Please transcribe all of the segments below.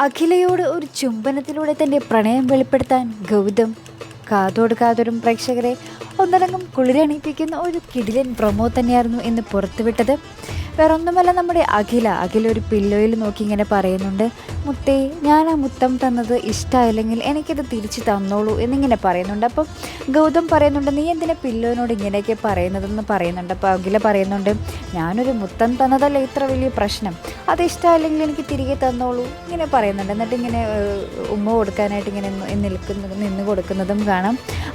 അഖിലയോട് ഒരു ചുംബനത്തിലൂടെ തന്റെ പ്രണയം വെളിപ്പെടുത്താൻ ഗൗതം കാതോട് കാതോടും പ്രേക്ഷകരെ ഒന്നടങ്കം കുളിരണിപ്പിക്കുന്ന ഒരു കിടിലൻ പ്രൊമോ തന്നെയായിരുന്നു ഇന്ന് പുറത്തുവിട്ടത്. വേറൊന്നുമല്ല നമ്മുടെ അഖില അഖില ഒരു പില്ലോയിൽ നോക്കി ഇങ്ങനെ പറയുന്നുണ്ട് മുത്തേ ഞാൻ ആ മുത്തം തന്നത് ഇഷ്ടമായില്ലെങ്കിൽ എനിക്കിത് തിരിച്ചു തന്നോളൂ എന്നിങ്ങനെ പറയുന്നുണ്ട്. അപ്പം ഗൗതം പറയുന്നുണ്ട് നീ എന്തിനെ പില്ലോനോട് ഇങ്ങനെയൊക്കെ പറയുന്നതെന്ന് പറയുന്നുണ്ട്? അപ്പോൾ അഖില പറയുന്നുണ്ട് ഞാനൊരു മുത്തം തന്നതല്ല ഇത്ര വലിയ പ്രശ്നം? അത് ഇഷ്ടമായില്ലെങ്കിൽ എനിക്ക് തിരികെ തന്നോളൂ ഇങ്ങനെ പറയുന്നുണ്ട്. എന്നിട്ട് ഇങ്ങനെ ഉമ്മ കൊടുക്കാനായിട്ട് ഇങ്ങനെ നിൽക്കുന്ന നിന്ന് കൊടുക്കുന്നതും കാണാം.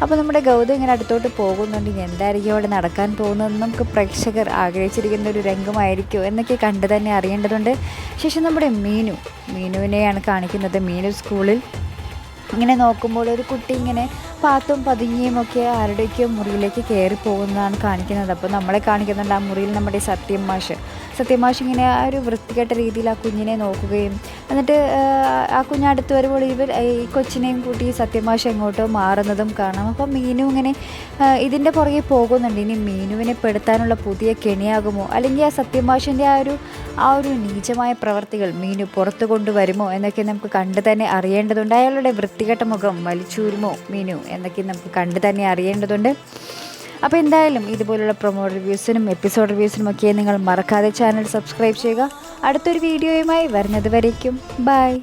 അപ്പോൾ നമ്മുടെ ഗൗതം ഇങ്ങനെ അടുത്തോട്ട് പോകുന്നുണ്ട്. ഇനി എന്തായിരിക്കും അവിടെ നടക്കാൻ പോകുന്നതെന്ന് നമുക്ക് പ്രേക്ഷകർ ആഗ്രഹിച്ചിരിക്കുന്ന ഒരു രംഗമായിരിക്കും എന്നൊക്കെ കണ്ടു തന്നെ അറിയേണ്ടതുണ്ട്. ശേഷം നമ്മുടെ മീനു മീനുവിനെയാണ് കാണിക്കുന്നത്. മീനു സ്കൂളിൽ ഇങ്ങനെ നോക്കുമ്പോൾ ഒരു കുട്ടി ഇങ്ങനെ പാത്തും പതുങ്ങിയും ഒക്കെ ആരുടെയൊക്കെയോ മുറിയിലേക്ക് കയറി പോകുന്നതാണ് കാണിക്കുന്നത്. അപ്പോൾ നമ്മളെ കാണിക്കുന്നുണ്ട് ആ മുറിയിൽ നമ്മുടെ സത്യം മാഷ്. സത്യം മാഷ് ഇങ്ങനെ ആ ഒരു വൃത്തികെട്ട രീതിയിൽ ആ കുഞ്ഞിനെ നോക്കുകയും എന്നിട്ട് ആ, കുഞ്ഞ് അടുത്ത് വരുമ്പോൾ ഇവർ ഈ കൊച്ചിനെയും കൂട്ടി സത്യം മാഷ് എങ്ങോട്ടോ മാറുന്നതും കാണാം. അപ്പം മീനു ഇങ്ങനെ ഇതിന്റെ പുറകെ പോകുന്നുണ്ട്. ഇനി മീനുവിനെ പെടുത്താനുള്ള പുതിയ കെണിയാകുമോ? അല്ലെങ്കിൽ ആ സത്യം മാഷിന്റെ ആ ഒരു ആ ഒരു നീചമായ പ്രവർത്തികൾ മീനു പുറത്തു കൊണ്ടുവരുമോ എന്നൊക്കെ നമുക്ക് കണ്ടു തന്നെ അറിയേണ്ടതുണ്ട്. അയാളുടെ വൃത്തികെട്ട മുഖം വലിച്ചൂരുമോ മീനു എന്നൊക്കെ നമുക്ക് കണ്ടു തന്നെ അറിയേണ്ടതുണ്ട്. അപ്പോൾ എന്തായാലും ഇതുപോലുള്ള പ്രൊമോ റിവ്യൂസിനും എപ്പിസോഡ് റിവ്യൂസിനും ഒക്കെ നിങ്ങൾ മറക്കാതെ ചാനൽ സബ്സ്ക്രൈബ് ചെയ്യുക. അടുത്തൊരു വീഡിയോയുമായി വരുന്നത് വരയ്ക്കും ബൈ